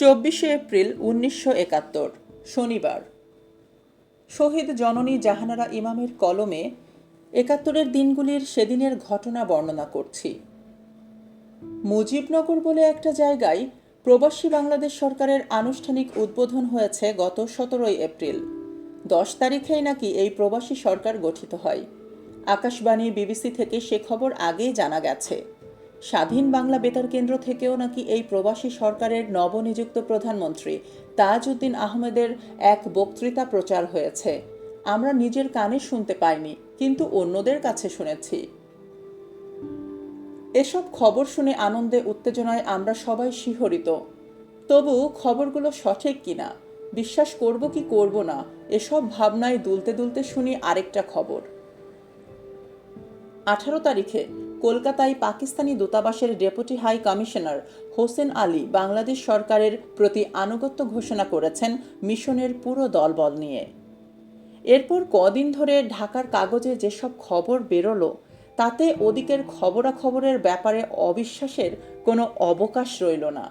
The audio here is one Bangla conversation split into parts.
চব্বিশে এপ্রিল উনিশশো একাত্তর, শনিবার। শহীদ জননী জাহানারা ইমামের কলমে একাত্তরের দিনগুলির সেদিনের ঘটনা বর্ণনা করছি। মুজিবনগর বলে একটা জায়গায় প্রবাসী বাংলাদেশ সরকারের আনুষ্ঠানিক উদ্বোধন হয়েছে গত সতেরোই এপ্রিল। দশ তারিখেই নাকি এই প্রবাসী সরকার গঠিত হয়। আকাশবাণী বিবিসি থেকে সে খবর আগেই জানা গেছে। স্বাধীন বাংলা বেতার কেন্দ্র থেকেও নাকি এই প্রবাসী সরকারের নবনিযুক্ত প্রধানমন্ত্রী তাজউদ্দিন আহমেদের এক বক্তৃতা প্রচার হয়েছে। আমরা নিজের কানে শুনতে পাইনি, কিন্তু অন্যদের কাছে শুনেছি। এসব খবর শুনে আনন্দে উত্তেজনায় আমরা সবাই শিহরিত। তবু খবরগুলো সঠিক কিনা, বিশ্বাস করব কি করব না, এসব ভাবনায় দুলতে দুলতে শুনি আরেকটা খবর। আঠারো তারিখে কলকাতায় পাকিস্তানি দূতাবাসের deputy high commissioner Hossain Ali Bangladesh সরকারের প্রতি আনুগত্য ঘোষণা করেছেন মিশনের পুরো দলবল নিয়ে। এরপর কদিন ধরে ঢাকার কাগজে যেসব খবর বেরোলো, তাতে ওদিকের খবরাখবরের ব্যাপারে অবিশ্বাসের কোনো অবকাশ রইল না।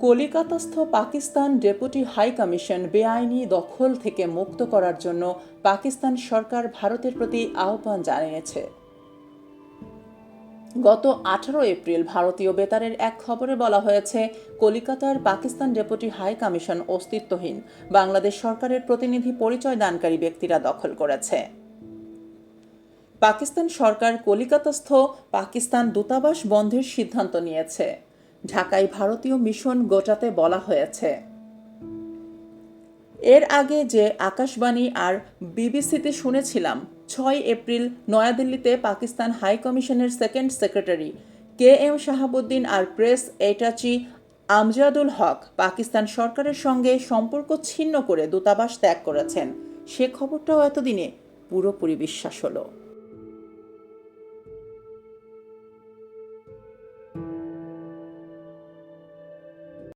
কলিকাতাস্থ পাকিস্তান ডেপুটি হাই কমিশন বেআইনি দখল থেকে মুক্ত করার জন্য পাকিস্তান সরকার ভারতের প্রতি আহ্বান জানিয়েছে। গত আঠারো এপ্রিল ভারতীয় বেতারের এক খবরে বলা হয়েছে, কলিকাতার পাকিস্তান ডেপুটি হাই কমিশন অস্তিত্বহীন। বাংলাদেশ সরকারের প্রতিনিধি পরিচয় দানকারী ব্যক্তিরা দখল করেছে। পাকিস্তান সরকার কলিকাতাস্থ পাকিস্তান দূতাবাস বন্ধের সিদ্ধান্ত নিয়েছে। ঢাকায় ভারতীয় মিশন গোটাতে বলা হয়েছে। এর আগে যে আকাশবাণী আর বিবিসিতে শুনেছিলাম, ছয় এপ্রিল নয়াদিল্লিতে পাকিস্তান হাই কমিশনের second secretary K M Shahabuddin আর প্রেস এটাচি আমজাদুল হক পাকিস্তান সরকারের সঙ্গে সম্পর্ক ছিন্ন করে দূতাবাস ত্যাগ করেছেন। সে খবরটাও এতদিনে পুরোপুরি বিশ্বাস হলো।